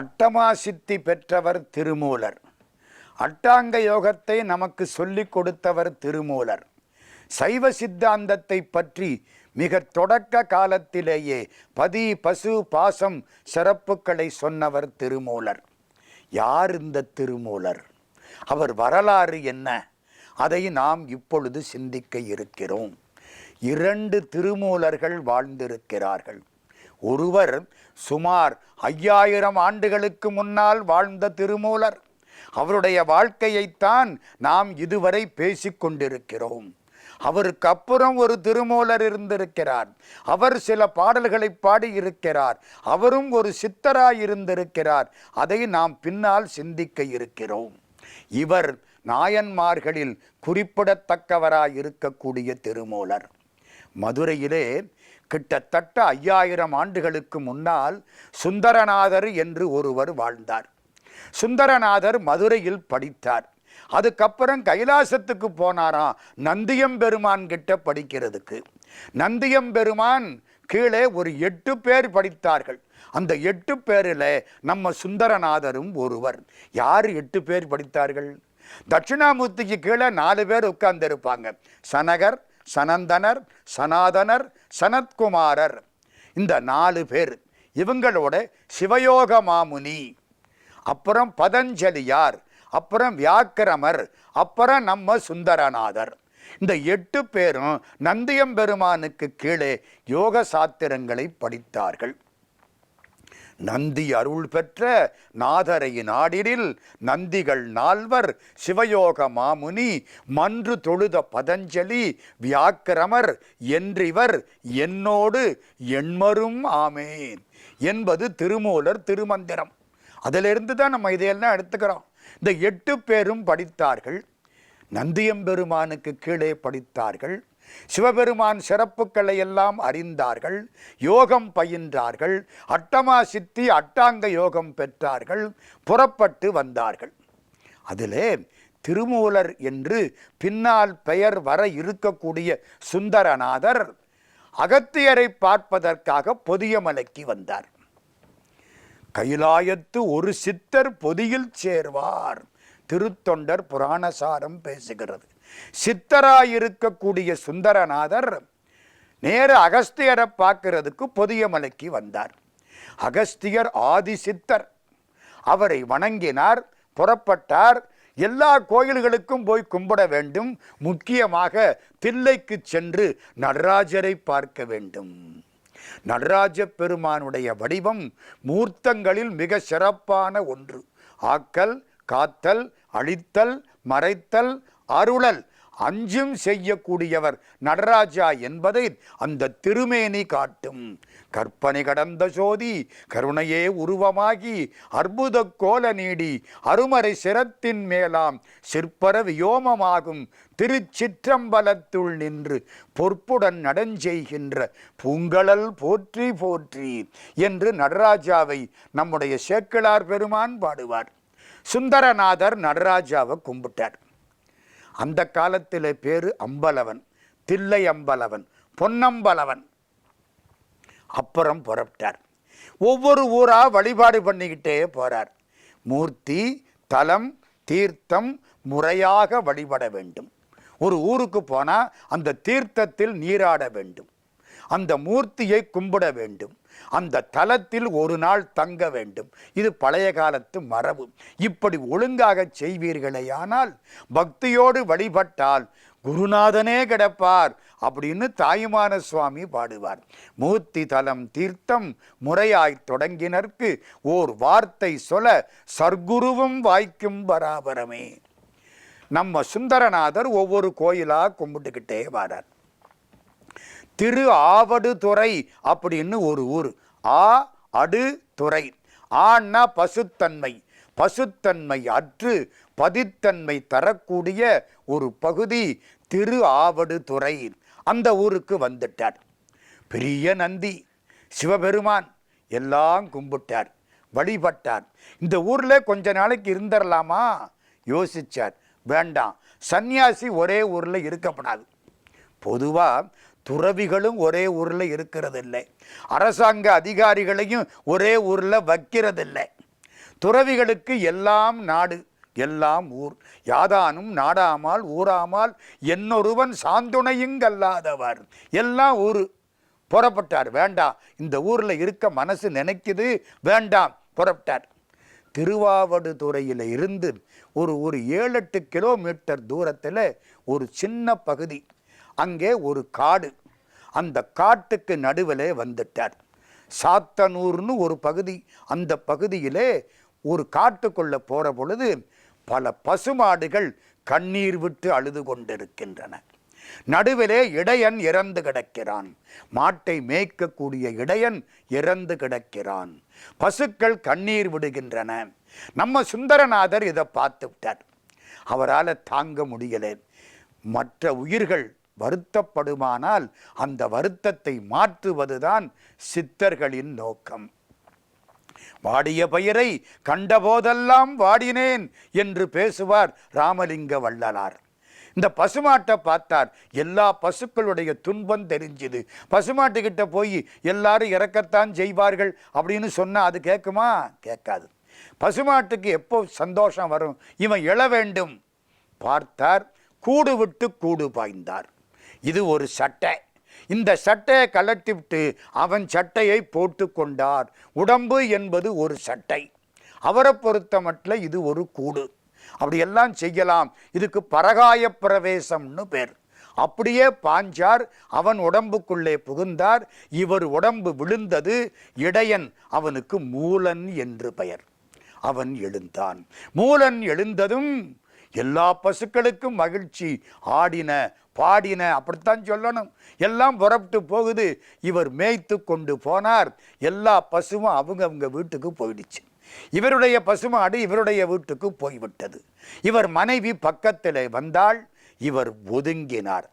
அட்டமா சித்தி பெற்றவர் திருமூலர். அட்டாங்க யோகத்தை நமக்கு சொல்லிக் கொடுத்தவர் திருமூலர். சைவ சித்தாந்தத்தை பற்றி மிக தொடக்க காலத்திலேயே பதி பசு பாசம் சிறப்புகளை சொன்னவர் திருமூலர். யார் இந்த திருமூலர்? அவர் வரலாறு என்ன? அதை நாம் இப்பொழுது சிந்திக்க இருக்கிறோம். இரண்டு திருமூலர்கள் வாழ்ந்திருக்கிறார்கள். ஒருவர் சுமார் ஐயாயிரம் ஆண்டுகளுக்கு முன்னால் வாழ்ந்த திருமூலர். அவருடைய வாழ்க்கையைத்தான் நாம் இதுவரை பேசிக்கொண்டிருக்கிறோம் அவருக்கு அப்புறம் ஒரு திருமூலர் இருந்திருக்கிறார். அவர் சில பாடல்களை பாடியிருக்கிறார். அவரும் ஒரு சித்தராய் இருந்திருக்கிறார். அதை நாம் பின்னால் சிந்திக்க இருக்கிறோம். இவர் நாயன்மார்களில் குறிப்பிடத்தக்கவராய் இருக்கக்கூடிய திருமூலர். மதுரையிலே கிட்டத்தட்ட ஐயாயிரம் ஆண்டுகளுக்கு முன்னால் சுந்தரநாதர் என்று ஒருவர் வாழ்ந்தார். சுந்தரநாதர் மதுரையில் படித்தார். அதுக்கப்புறம் கைலாசத்துக்கு போனாராம் நந்தியம் பெருமான் கிட்ட படிக்கிறதுக்கு. நந்தியம் பெருமான் கீழே ஒரு எட்டு பேர் படித்தார்கள். அந்த எட்டு பேரில் நம்ம சுந்தரநாதரும் ஒருவர். யார் எட்டு பேர் படித்தார்கள்? தட்சிணாமூர்த்திக்கு கீழே நாலு பேர் உட்கார்ந்திருப்பாங்க. சனகர் சனந்தனர் சனாதனர் சனத்குமாரர். இந்த நாலு பேர் இவங்களோட சிவயோக மாமுனி. அப்புறம் பதஞ்சலியார் அப்புறம் வியாக்கிரமர் அப்புறம் நம்ம சுந்தரநாதர். இந்த எட்டு பேரும் நந்தியம் பெருமானுக்கு கீழே யோக சாத்திரங்களை படித்தார்கள். நந்தி அருள் பெற்ற நாதரை நாடிடில் நந்திகள் நால்வர் சிவயோக மாமுனி மன்று தொழுத பதஞ்சலி வியாக்கிரமர் என்றிவர் என்னோடு எண்மரும் ஆமேன் என்பது திருமூலர் திருமந்திரம். அதிலிருந்து தான் நம்ம இதையெல்லாம் எடுத்துக்கிறோம். இந்த எட்டு பேரும் படித்தார்கள். நந்தியம்பெருமானுக்கு கீழே படித்தார்கள். சிவபெருமான் சிறப்புகளை எல்லாம் அறிந்தார்கள் யோகம் பயின்றார்கள் அட்டமா சித்தி அட்டாங்க யோகம் பெற்றார்கள் புறப்பட்டு வந்தார்கள். அதிலே திருமூலர் என்று பின்னால் பெயர் வர இருக்கக்கூடிய சுந்தரநாதர் அகத்தியரை பார்ப்பதற்காக பொதியமலைக்கு வந்தார். கைலாயத்து ஒரு சித்தர் பொதியில் சேர்வார். திருத்தொண்டர் புராணசாரம் பேசுகிறது. சித்தராயிருக்கக்கூடிய சுந்தரநாதர் நேர அகஸ்தியரை பார்க்கிறதுக்கு பொதியமலைக்கு வந்தார். அகஸ்தியர் ஆதி சித்தர். அவரை வணங்கினார் புறப்பட்டார். எல்லா கோயில்களுக்கும் போய் கும்பிட வேண்டும். முக்கியமாக தில்லைக்கு சென்று நடராஜரை பார்க்க வேண்டும். நடராஜ பெருமானுடைய வடிவம் மூர்த்தங்களில் மிக சிறப்பான ஒன்று. ஆக்கல் காத்தல் அழித்தல் மறைத்தல் அருளல் அஞ்சும் செய்யக்கூடியவர் நடராஜா என்பதை அந்த திருமேனி காட்டும். கற்பனை கடந்த சோதி கருணையே உருவமாகி அற்புத கோல நீடி அருமறை சிரத்தின் மேலாம் சிற்பர வியோமமாகும் திருச்சிற்றம்பலத்துள் நின்று பொற்புடன் நடஞ்செய்கின்ற பூங்கழல் போற்றி போற்றி என்று நடராஜாவை நம்முடைய சேக்கிழார் பெருமான் பாடுவார். சுந்தரநாதர் நடராஜாவை கும்பிட்டார். அந்த காலத்தில் பேரு அம்பலவன் தில்லை அம்பலவன் பொன்னம்பலவன். அப்புறம் புறப்பட்டார். ஒவ்வொரு ஊரா வழிபாடு பண்ணிக்கிட்டே போறார். மூர்த்தி தலம் தீர்த்தம் முறையாக வழிபட வேண்டும். ஒரு ஊருக்கு போனால் அந்த தீர்த்தத்தில் நீராட வேண்டும். அந்த மூர்த்தியை கும்பிட வேண்டும். அந்த தலத்தில் ஒரு நாள் தங்க வேண்டும். இது பழைய காலத்து மரபு. இப்படி ஒழுங்காக செய்வீர்களேயானால் பக்தியோடு வழிபட்டால் குருநாதனே கிடப்பார் அப்படின்னு தாயுமான சுவாமி பாடுவார். மூர்த்தி தலம் தீர்த்தம் முறையாய் தொடங்கினர்க்கு ஓர் வார்த்தை சொல்ல சர்க்குருவும் வாய்க்கும் பராபரமே. நம்ம சுந்தரநாதர் ஒவ்வொரு கோயிலாக கும்பிட்டுக்கிட்டே வரார். திரு ஆவடுதுறை அப்படின்னு ஒரு ஊர். ஆ அடு துறை. ஆன்னா பசுத்தன்மை. பசுத்தன்மை அற்று பதித்தன்மை தரக்கூடிய ஒரு பகுதி திரு ஆவடுதுறை அந்த ஊருக்கு வந்துட்டார். பெரிய நந்தி சிவபெருமான் எல்லாம் கும்பிட்டார் வழிபட்டார். இந்த ஊரில் கொஞ்ச நாளைக்கு இருந்துடலாமா யோசிச்சார். வேண்டாம். சந்நியாசி ஒரே ஊரில் இருக்கப்படாது. பொதுவாக துறவிகளும் ஒரே ஊரில் இருக்கிறதில்லை. அரசாங்க அதிகாரிகளையும் ஒரே ஊரில் வைக்கிறதில்லை. துறவிகளுக்கு எல்லாம் நாடு எல்லாம் ஊர். யாதானும் நாடாமால் ஊராமால் என்னொருவன் சாந்துணையுங்கல்லாதவர். எல்லாம் ஊர். புறப்பட்டார். வேண்டாம் இந்த ஊரில் இருக்க மனசு நினைக்குது. வேண்டாம் புறப்பட்டார். திருவாவடுதுறையில் இருந்து ஒரு ஒரு ஏழு எட்டு கிலோமீட்டர் தூரத்தில் ஒரு சின்ன பகுதி. அங்கே ஒரு காடு. அந்த காட்டுக்கு நடுவிலே வந்துட்டார். சாத்தனூர்னு ஒரு பகுதி. அந்த பகுதியிலே ஒரு காட்டுக்குள்ளே போகிற பொழுது பல பசுமாடுகள் கண்ணீர் விட்டு அழுது கொண்டிருக்கின்றன. நடுவிலே இடையன் இறந்து கிடக்கிறான். மாட்டை மேய்க்கக்கூடிய இடையன் இறந்து கிடக்கிறான். பசுக்கள் கண்ணீர் விடுகின்றன. நம்ம சுந்தரநாதர் இதை பார்த்து விட்டார். அவரால் தாங்க முடியலை. மற்ற உயிர்கள் வருத்தப்படுமானால் அந்த வருத்தத்தை மாற்றுவதுதான் சித்தர்களின் நோக்கம். வாடிய பயிரை கண்டபோதெல்லாம் வாடினேன் என்று பேசுவார் ராமலிங்க வள்ளலார். இந்த பசுமாட்டை பார்த்தார். எல்லா பசுக்களுடைய துன்பம் தெரிஞ்சுது. பசுமாட்டுக்கிட்ட போய் எல்லாரும் இறக்கத்தான் செய்வார்கள் அப்படின்னு சொன்னால் அது கேட்குமா கேட்காது பசுமாட்டுக்கு எப்போ சந்தோஷம் வரும்? இவன் எழ வேண்டும். பார்த்தார் கூடு விட்டு கூடு பாய்ந்தார். இது ஒரு சட்டை. இந்த சட்டையை கலட்டிவிட்டு அவன் சட்டையை போட்டு கொண்டார். உடம்பு என்பது ஒரு சட்டை. அவரை பொறுத்த மட்டும் இது ஒரு கூடு. அப்படியெல்லாம் செய்யலாம். இதுக்கு பரகாய பிரவேசம்னு பேர். அப்படியே பாஞ்சார் அவன் உடம்புக்குள்ளே புகுந்தார். இவர் உடம்பு விழுந்தது இடையன் அவனுக்கு மூலன் என்று பெயர். அவன் எழுந்தான். மூலன் எழுந்ததும் எல்லா பசுக்களுக்கும் மகிழ்ச்சி. ஆடின பாடின அப்படித்தான் சொல்லணும். எல்லாம் புறப்பட்டு போகுது. இவர் மேய்த்து கொண்டு போனார். எல்லா பசுவும் அவங்க அவங்க வீட்டுக்கு போயிடுச்சு. இவருடைய பசுமாடு இவருடைய வீட்டுக்கு போய்விட்டது. இவர் மனைவி பக்கத்தில் வந்தால் இவர் ஒதுங்கினார்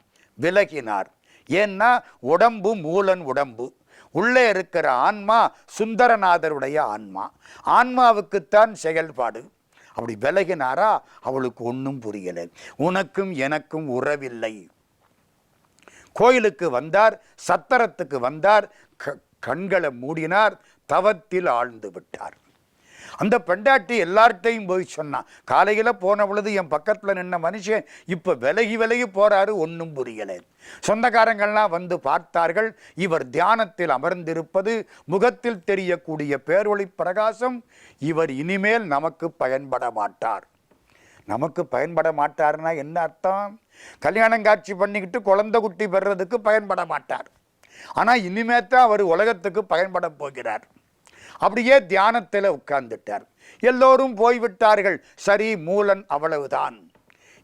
விலகினார். ஏன்னா உடம்பு மூலன் உடம்பு. உள்ளே இருக்கிற ஆன்மா சுந்தரநாதருடைய ஆன்மா. ஆன்மாவுக்குத்தான் செயல்பாடு. அப்படி விலகினாரா? அவளுக்கு ஒன்றும் புரியலை. உனக்கும் எனக்கும் உறவில்லை. கோயிலுக்கு வந்தார் சத்திரத்துக்கு வந்தார் க- கண்களை மூடினார் தவத்தில் ஆழ்ந்து விட்டார். அந்த பெண்டாட்டி எல்லார்ட்டையும் போய் சொன்னான் காலையில் போன பொழுது என் பக்கத்தில் நின்ன மனுஷன் இப்போ விலகி விலகி போகிறாரு ஒன்றும் புரியலை. சொந்தக்காரங்கள்லாம் வந்து பார்த்தார்கள் இவர் தியானத்தில் அமர்ந்திருப்பது முகத்தில் தெரியக்கூடிய பேரொளி பிரகாசம் இவர் இனிமேல் நமக்கு பயன்பட மாட்டார். நமக்கு பயன்பட மாட்டார்னா என்ன அர்த்தம்? கல்யாணம் காட்சி பண்ணிக்கிட்டு குழந்தை குட்டி பெறுறதுக்கு பயன்பட மாட்டார். ஆனால் இனிமே தான் அவர் உலகத்துக்கு பயன்பட போகிறார். அப்படியே தியானத்தில் உட்கார்ந்துட்டார். எல்லோரும் போய்விட்டார்கள். சரி மூலன் அவ்வளவுதான்.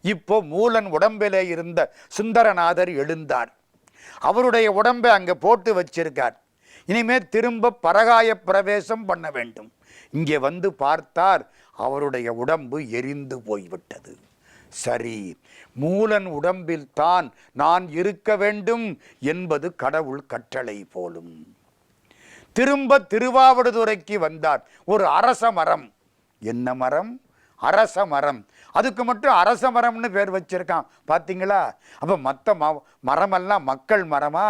இப்போ மூலன் உடம்பிலே இருந்த சுந்தரநாதர் எழுந்தார். அவருடைய உடம்பை அங்கே போட்டு வச்சிருக்கார். இனிமே திரும்ப பரகாய பிரவேசம் பண்ண வேண்டும். இங்கே வந்து பார்த்தார் அவருடைய உடம்பு எரிந்து போய்விட்டது. சரி மூலன் உடம்பில் தான் நான் இருக்க வேண்டும் என்பது கடவுள் கட்டளை போலும். திரும்ப திருவாவடுதுறைக்கு வந்தார். ஒரு அரச மரம். என்ன மரம்? அரச மரம். அதுக்கு மட்டும் அரச மரம்னு பேர் வச்சிருக்கான். பார்த்தீங்களா அப்போ மற்ற ம மரமெல்லாம் மக்கள் மரமா?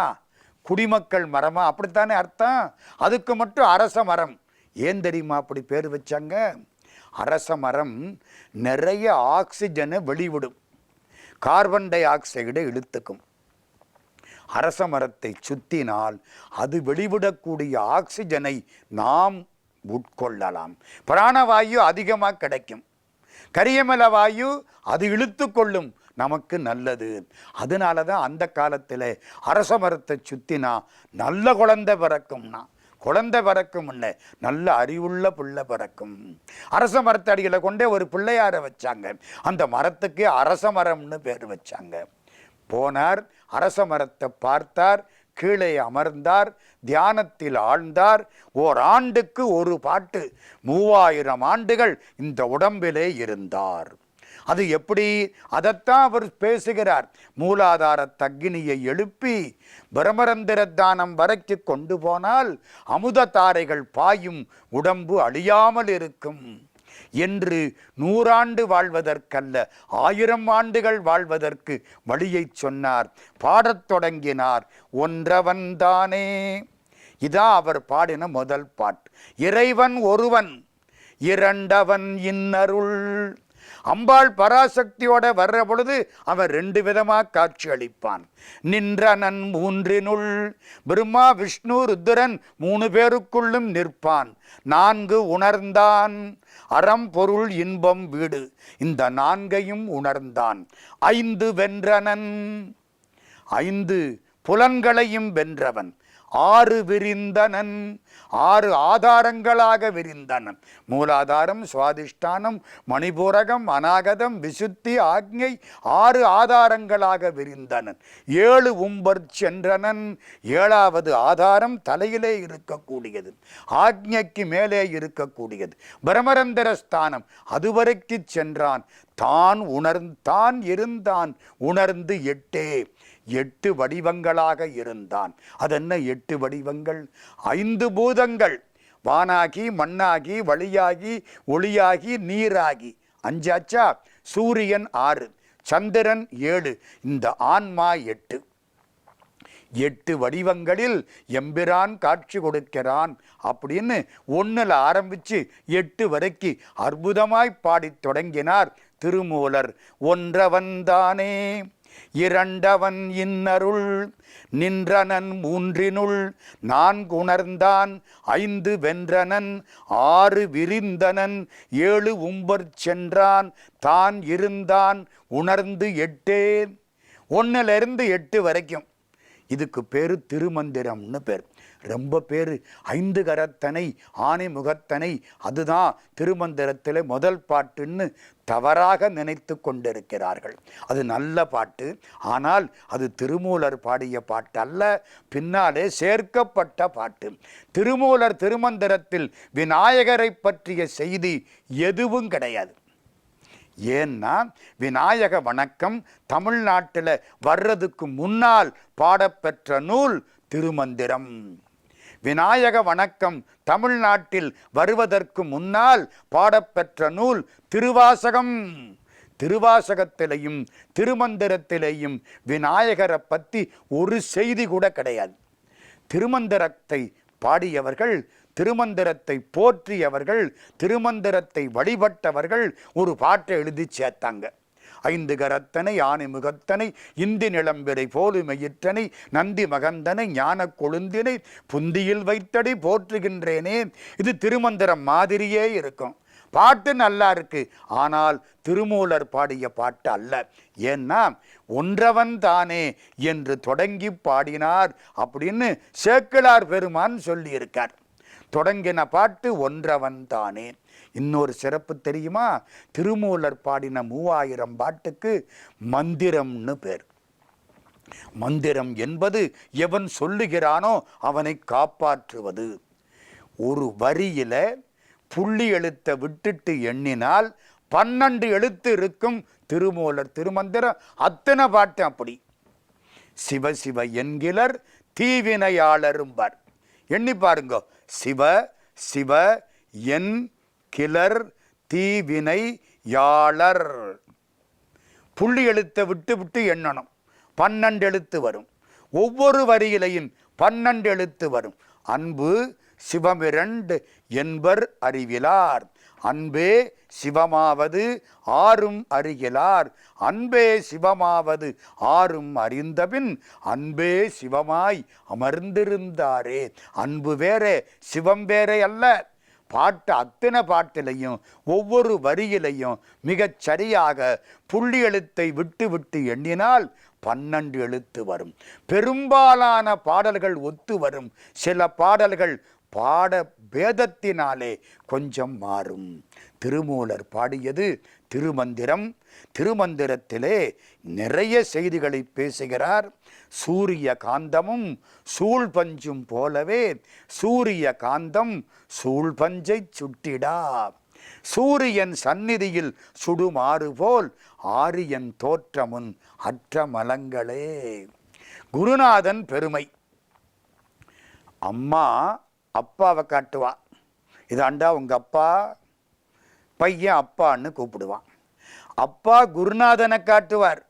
குடிமக்கள் மரமா? அப்படித்தானே அர்த்தம்? அதுக்கு மட்டும் அரச மரம். ஏன் தெரியுமா அப்படி பேர் வச்சாங்க? அரச மரம் நிறைய ஆக்சிஜனை வெளிவிடும். கார்பன் டை ஆக்சைடை இழுத்துக்கும். அரச மரத்தை சுத்தினால் அது வெளிவிடக்கூடிய ஆக்சிஜனை நாம் உட்கொள்ளலாம். பிராணவாயு அதிகமாக கிடைக்கும். கரியமல வாயு அது இழுத்து கொள்ளும் நமக்கு நல்லது. அதனால தான் அந்த காலத்தில் அரச மரத்தை சுத்தினா நல்ல குழந்தை பிறக்கும்னா குழந்தை பிறக்கும் இல்லை நல்ல அறிவுள்ள பிள்ளை பிறக்கும். அரச மரத்தடிகளை கொண்டே ஒரு பிள்ளையாரை வச்சாங்க. அந்த மரத்துக்கு அரச மரம்னு பேர் வச்சாங்க. போனார் அரச மரத்தை பார்த்தார் கீழே அமர்ந்தார் தியானத்தில் ஆழ்ந்தார். ஓர் ஆண்டுக்கு ஒரு பாட்டு மூவாயிரம் ஆண்டுகள் இந்த உடம்பிலே இருந்தார். அது எப்படி? அதைத்தான் அவர் பேசுகிறார். மூலாதார தக்கினியை எழுப்பி பிரமரந்திர தானம் வரைக்கு கொண்டு போனால் அமுத தாரைகள் பாயும் உடம்பு அழியாமல் இருக்கும். என்று நூறாண்டு வாழ்வதற்கல்ல ஆயிரம் ஆண்டுகள் வாழ்வதற்கு வழியைச் சொன்னார். பாடத் தொடங்கினார். ஒன்றவன்தானே. இதான் அவர் பாடின முதல் பாட்டு. இறைவன் ஒருவன் இரண்டவன் இன்னருள். அம்பாள் பராசக்தியோட வர்ற பொழுது அவன் ரெண்டு விதமா காட்சி அளிப்பான் நின்றனன் மூன்றினுள் பிரம்மா விஷ்ணு ருத்ரன் மூணு பேருக்குள்ளும் நிற்பான். நான்கு உணர்ந்தான். அறம் பொருள் இன்பம் வீடு. இந்த நான்கையும் உணர்ந்தான். ஐந்து வென்றனன். ஐந்து புலன்களையும் வென்றவன். ஆறு விரிந்தனன் ஆறு ஆதாரங்களாக விரிந்தனன். மூலாதாரம் சுவாதிஷ்டானம் மணிபூரகம் அநாகதம் விசுத்தி ஆக்ஞை ஆறு ஆதாரங்களாக விரிந்தனன். ஏழு உம்பர் சென்றனன் ஏழாவது ஆதாரம் தலையிலே இருக்கக்கூடியது ஆக்ஞைக்கு மேலே இருக்கக்கூடியது. பிரமரந்தர ஸ்தானம் அதுவரைக்கு சென்றான் தான் உணர்ந்தான் இருந்தான் உணர்ந்து எட்டே. எட்டு வடிவங்களாக இருந்தான். அதென்ன எட்டு வடிவங்கள்? ஐந்து பூதங்கள். வானாகி மண்ணாகி வழியாகி ஒளியாகி நீராகி. அஞ்சாச்சா? சூரியன் ஆறு சந்திரன் ஏழு இந்த ஆன்மா எட்டு. எட்டு வடிவங்களில் எம்பிரான் காட்சி கொடுக்கிறான் அப்படின்னு ஒன்றில் ஆரம்பித்து எட்டு வரைக்கு அற்புதமாய் பாடித் தொடங்கினார் திருமூலர். ஒன்றவன்தானே இரண்டவன் இன்னருள் நின்றனன் மூன்றினுள் நான்குணர்ந்தான் ஐந்து வென்றனன் ஆறு விரிந்தனன் ஏழு உம்பர் சென்றான் தான் இருந்தான் உணர்ந்து எட்டேன் ஒன்னிலிருந்து எட்டு வரைக்கும். இதுக்கு பேர் திருமந்திரம்னு பேர். ரொம்ப பேர் ஐந்து கரத்தனை ஆனை முகத்தனை அதுதான் திருமந்திரத்தில் முதல் பாட்டுன்னு தவறாக நினைத்து கொண்டிருக்கிறார்கள். அது நல்ல பாட்டு ஆனால் அது திருமூலர் பாடிய பாட்டு அல்ல பின்னாலே சேர்க்கப்பட்ட பாட்டு. திருமூலர் திருமந்திரத்தில் விநாயகரை பற்றிய செய்தி எதுவும் கிடையாது. ஏன்னா விநாயக வணக்கம் தமிழ்நாட்டில் வர்றதுக்கு முன்னால் பாடப்பெற்ற நூல் திருமந்திரம். விநாயக வணக்கம் தமிழ்நாட்டில் வருவதற்கு முன்னால் பாடப்பெற்ற நூல் திருவாசகம். திருவாசகத்திலையும் திருமந்திரத்திலேயும் விநாயகரை பற்றி ஒரு செய்தி கூட கிடையாது. திருமந்திரத்தை பாடியவர்கள் திருமந்திரத்தை போற்றியவர்கள் திருமந்திரத்தை வழிபட்டவர்கள் ஒரு பாட்டை எழுதி சேர்த்தாங்க. ஐந்து கரத்தனை யானை முகத்தனை இந்தி நிலம்பிரை போலுமையிற்றனை நந்தி மகந்தனை ஞான கொழுந்தினை புந்தியில் வைத்தடி போற்றுகின்றேனே. இது திருமந்திரம் மாதிரியே இருக்கும். பாட்டு நல்லா இருக்கு. ஆனால் திருமூலர் பாடிய பாட்டு அல்ல. ஏன்னா ஒன்றவன் தானே என்று தொடங்கி பாடினார் அப்படின்னு சேக்கிழார் பெருமான் சொல்லியிருக்கார். தொடங்கின பாட்டு ஒன்றவன் தானே. இன்னொரு சிறப்பு தெரியுமா? திருமூலர் பாடின மூவாயிரம் பாட்டுக்கு மந்திரம்னு பேர். மந்திரம் என்பது எவன் சொல்லுகிறானோ அவனை காப்பாற்றுவது. ஒரு வரியில புள்ளி எழுத்தை விட்டுட்டு எண்ணினால் பன்னெண்டு எழுத்து இருக்கும் திருமூலர் திருமந்திரம். அத்தனை பாட்டு அப்படி. சிவ சிவ என்கிலர் தீவினையாளரும்பார் எண்ணி பாருங்க. சிவ சிவ என் கிளர் தீவினை யாளர். புள்ளி எழுத்தை விட்டு விட்டு எண்ணணும். பன்னெண்டு எழுத்து வரும். ஒவ்வொரு வரியிலையும் பன்னெண்டு எழுத்து வரும். அன்பு சிவமிரண்டு என்பர் அறிவிலார். அன்பே சிவமாவது ஆறும் அறிகிறார். அன்பே சிவமாவது ஆறும் அறிந்தபின் அன்பே சிவமாய் அமர்ந்திருந்தாரே. அன்பு வேறே சிவம் வேறே அல்ல. பாட்டு அத்தனை பாட்டிலையும் ஒவ்வொரு வரியிலையும் மிகச் சரியாக புள்ளி எழுத்தை விட்டு விட்டு எண்ணினால் பன்னெண்டு எழுத்து வரும். பெரும்பாலான பாடல்கள் ஒத்து வரும். சில பாடல்கள் பாட பேதத்தினாலே கொஞ்சம் மாறும். திருமூலர் பாடியது திருமந்திரம். திருமந்திரத்திலே நிறைய செய்திகளை பேசுகிறார். சூரிய காந்தமும் சூழ்பஞ்சும் போலவே சூரிய காந்தம் சூழ்பஞ்சை சுட்டிடா. சூரியன் சந்நிதியில் சுடுமாறு போல் ஆரியன் தோற்றமுன் அற்ற மலங்களே குருநாதன் பெருமை. அம்மா அப்பாவை காட்டுவா. இதாண்டா உங்கள் அப்பா பையன் அப்பான்னு கூப்பிடுவான் அப்பா குருநாதனை காட்டுவார்.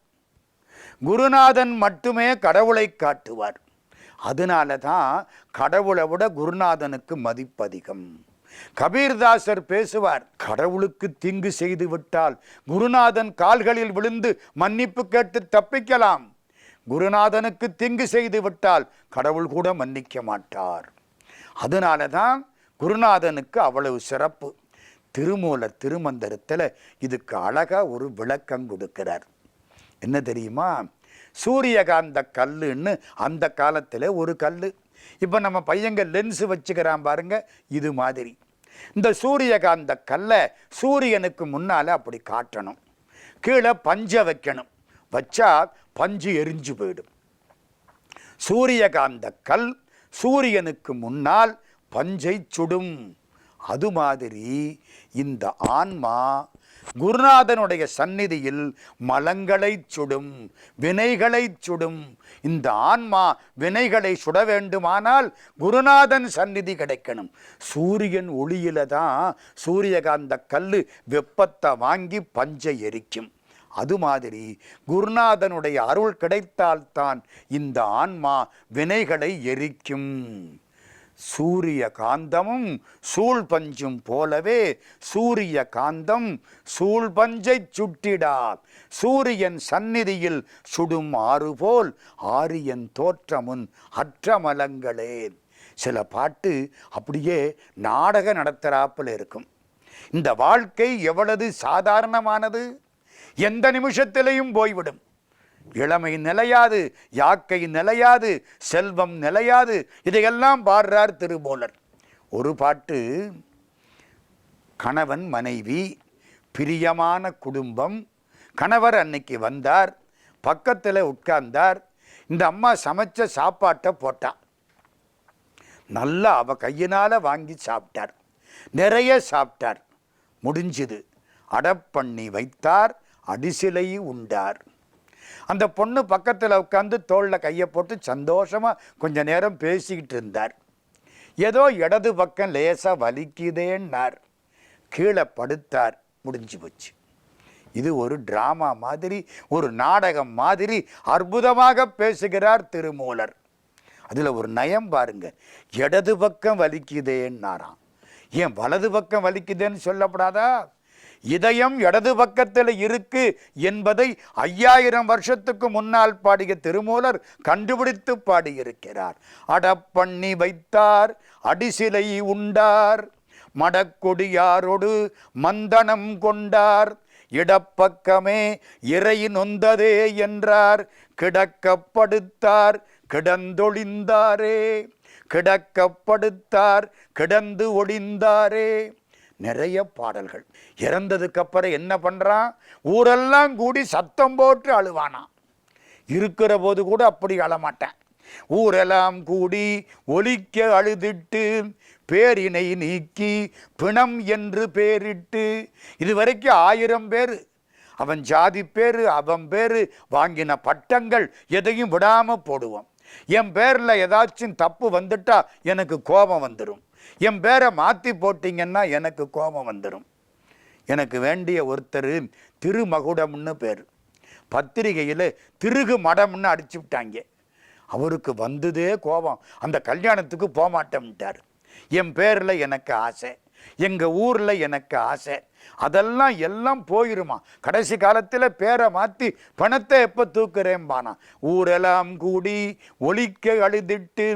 குருநாதன் மட்டுமே கடவுளை காட்டுவார். அதனால தான் கடவுளை விட குருநாதனுக்கு மதிப்பு அதிகம். கபீர்தாசர் பேசுவார் கடவுளுக்கு தீங்கு செய்து விட்டால் குருநாதன் கால்களில் விழுந்து மன்னிப்பு கேட்டு தப்பிக்கலாம். குருநாதனுக்கு தீங்கு செய்து விட்டால் கடவுள் கூட மன்னிக்க மாட்டார். அதனால தான் குருநாதனுக்கு அவ்வளவு சிறப்பு. திருமூலர் திருமந்திரத்தில் இதுக்கு அழகாக ஒரு விளக்கம் கொடுக்கிறார். என்ன தெரியுமா? சூரியகாந்த கல்லுன்னு அந்த காலத்தில் ஒரு கல் இப்போ நம்ம பையங்க லென்ஸு வச்சுக்கிறான் பாருங்க இது மாதிரி. இந்த சூரியகாந்த கல்லை சூரியனுக்கு முன்னால் அப்படி காட்டணும். கீழே பஞ்சை வைக்கணும். வச்சா பஞ்சு எரிஞ்சு போயிடும். சூரியகாந்த கல் சூரியனுக்கு முன்னால் பஞ்சை சுடும். அது மாதிரி இந்த ஆன்மா குருநாதனுடைய சந்நிதியில் மலங்களை சுடும் வினைகளை சுடும். இந்த ஆன்மா வினைகளை சுட வேண்டுமானால் குருநாதன் சந்நிதி கிடைக்கணும். சூரியன் ஒளியில தான் சூரியகாந்த கல் வெப்பத்தை வாங்கி பஞ்சை எரிக்கும். அது மாதிரி குருநாதனுடைய அருள் கிடைத்தால்தான் இந்த ஆன்மா வினைகளை எரிக்கும். சூரிய காந்தமும் சூழ் பஞ்சும் போலவே சூரிய காந்தம் சூழ் பஞ்சை சுட்டிடா. சூரியன் சந்நிதியில் சுடும் ஆறு போல் ஆரியன் தோற்றமுன் அற்றமலங்களே. சில பாட்டு அப்படியே நாடக நடத்துகிறாப்பில் இருக்கும். இந்த வாழ்க்கை எவ்வளவு சாதாரணமானது? எந்த நிமிஷத்திலையும் போய்விடும். இளமை நிலையாது யாக்கை நிலையாது செல்வம் நிலையாது இதையெல்லாம் பாடுறார் திருமூலர். ஒரு பாட்டு கணவன் மனைவி பிரியமான குடும்பம் கணவர் அன்னைக்கு வந்தார் பக்கத்தில் உட்கார்ந்தார் இந்த அம்மா சமைச்ச சாப்பாட்டை போட்டா நல்லா அவ கையினால் வாங்கி சாப்பிட்டார். நிறைய சாப்பிட்டார். முடிஞ்சுது. அடப்பண்ணி வைத்தார் அடிசிலை உண்டார். அந்த பொண்ணு பக்கத்தில் உட்காந்து தோளில் கையை போட்டு சந்தோஷமாக கொஞ்ச நேரம் பேசிக்கிட்டு இருந்தார். ஏதோ இடது பக்கம் லேசாக வலிக்குதேன்னார். கீழே படுத்தார். முடிஞ்சு போச்சு. இது ஒரு டிராமா மாதிரி ஒரு நாடகம் மாதிரி அற்புதமாக பேசுகிறார் திருமூலர். அதில் ஒரு நயம் பாருங்க. இடது பக்கம் வலிக்குதேன்னாராம். ஏன் வலது பக்கம் வலிக்குதேன்னு சொல்லப்படாதா? இதயம் இடது பக்கத்தில் இருக்கு என்பதை ஐயாயிரம் வருஷத்துக்கு முன்னால் பாடிய திருமூலர் கண்டுபிடித்து பாடியிருக்கிறார். அடப்பண்ணி வைத்தார் அடிசிலை உண்டார் மடக்கொடியாரோடு மந்தனம் கொண்டார். இடப்பக்கமே இறை நொந்ததே என்றார் கிடக்கப்படுத்தார் கிடந்தொழிந்தாரே கிடக்கப்படுத்தார் கிடந்து ஒளிந்தாரே நிறைய பாடல்கள். இறந்ததுக்கு அப்புறம் என்ன பண்ணுறான் ஊரெல்லாம் கூடி சத்தம் போட்டு அழுவானா இருக்கிற போது கூட அப்படி அழமாட்டேன். ஊரெல்லாம் கூடி ஒலிக்க அழுதிட்டு பேரினை நீக்கி பிணம் என்று பேரிட்டு இதுவரைக்கும் ஆயிரம் பேர். அவன் ஜாதி பேர் அவன் பேர் வாங்கின பட்டங்கள் எதையும் விடாமல் போடுவோம். என் பேரில் ஏதாச்சும் தப்பு வந்துட்டா எனக்கு கோபம் வந்துடும் என் பேரை மாற்றி போட்டிங்கன்னா எனக்கு கோபம் வந்துடும் எனக்கு வேண்டிய ஒருத்தர் திருமகுடம்னு பேர். பத்திரிகையில் திருகு மடம்னு அடிச்சு விட்டாங்க. அவருக்கு வந்ததே கோபம். அந்த கல்யாணத்துக்கு போகமாட்டேன்ட்டார் என் பேரில் எனக்கு ஆசை. எங்கள் ஊரில் எனக்கு ஆசை. அதெல்லாம் எல்லாம் போயிருமா. கடைசி காலத்தில் பேரை மாற்றி பணத்தை எப்போ தூக்குறேன்பானா ஊரெல்லாம் கூடி ஒழிக்க அழுதிட்டு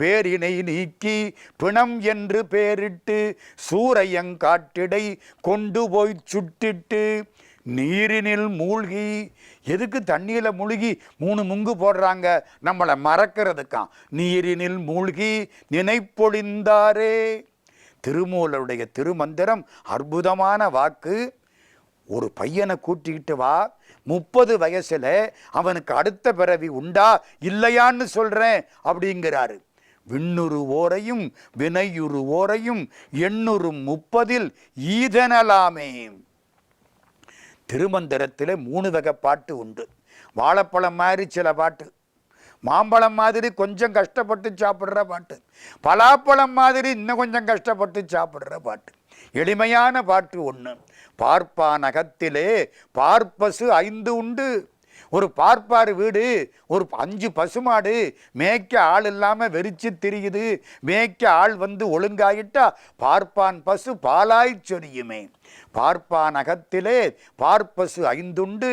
பேரினை நீக்கி பிணம் என்று பேரிட்டு சூரையங்காட்டிடை கொண்டு போய் சுட்டிட்டு நீரினில் மூழ்கி எதுக்கு தண்ணியில் மூழ்கி மூணு முங்கு போடுறாங்க? நம்மளை மறக்கிறதுக்காம். நீரினில் மூழ்கி நினைப்பொழிந்தாரே. திருமூலருடைய திருமந்திரம் அற்புதமான வாக்கு. ஒரு பையனை கூட்டிக்கிட்டு வா முப்பது வயசில் அவனுக்கு அடுத்த பிறவி உண்டா இல்லையான்னு சொல்கிறேன் அப்படிங்கிறாரு. விண்ணுரு ஓரையும் வினையுறு ஓரையும் எண்ணூறு முப்பதில் ஈதனலாமே. திருமந்திரத்தில் மூணு வகை பாட்டு உண்டு. வாழைப்பழம் மாதிரி சில பாட்டு. மாம்பழம் மாதிரி கொஞ்சம் கஷ்டப்பட்டு சாப்பிட்ற பாட்டு. பலாப்பழம் மாதிரி இன்னும் கொஞ்சம் கஷ்டப்பட்டு சாப்பிட்ற பாட்டு. எளிமையான பாட்டு ஒன்று பார்ப்பான் நகத்திலே பார்ப்பசு ஐந்து உண்டு. ஒரு பார்ப்பார் வீடு ஒரு அஞ்சு பசுமாடு மேய்க்க ஆள் இல்லாமல் வெறிச்சு திரியுது. மேய்க்க ஆள் வந்து ஒழுங்காயிட்டா பார்ப்பான் பசு பாலாய் சொரியுமே. பார்ப்பான் அகத்திலே பார்ப்பசு ஐந்துண்டு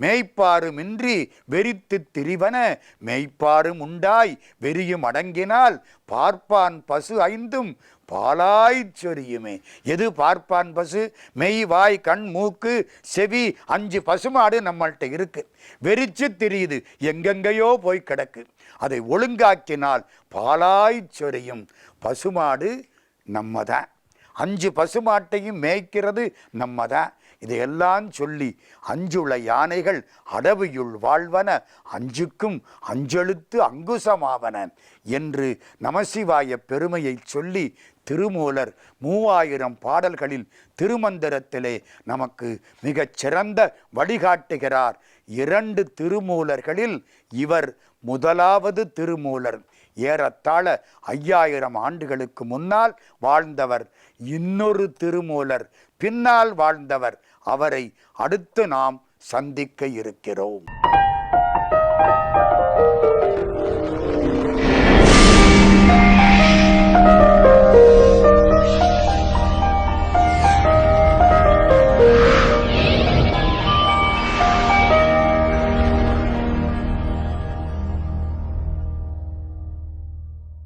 மேய்ப்பாருமின்றி வெறித்து திரிவன மெய்ப்பாரும் உண்டாய் வெறியும் அடங்கினால் பார்ப்பான் பசு ஐந்தும் பாலாய் சொரியுமே. எது பார்ப்பான் பசு? மெய் வாய் கண் மூக்கு செவி அஞ்சு பசுமாடு நம்மள்கிட்ட இருக்கு. வெறிச்சு தெரியுது எங்கெங்கேயோ போய் கிடக்கு. அதை ஒழுங்காக்கினால் பாலாய் சொரியும் பசுமாடு நம்ம தான் அஞ்சு பசுமாட்டையும் மேய்க்கிறது நம்ம தான் இதையெல்லாம் சொல்லி அஞ்சுள யானைகள் அடவியுள் வாழ்வன அஞ்சுக்கும் அஞ்செழுத்து அங்குசமாவன என்று நமசிவாய பெருமையை சொல்லி திருமூலர் மூவாயிரம் பாடல்களில் திருமந்திரத்திலே நமக்கு மிகச் சிறந்த வழிகாட்டுகிறார். இரண்டு திருமூலர்களில் இவர் முதலாவது திருமூலர். ஏறத்தாழ ஐயாயிரம் ஆண்டுகளுக்கு முன்னால் வாழ்ந்தவர் இன்னொரு திருமூலர். பின்னால் வாழ்ந்தவர் அவரை அடுத்து நாம் சந்திக்க இருக்கிறோம்.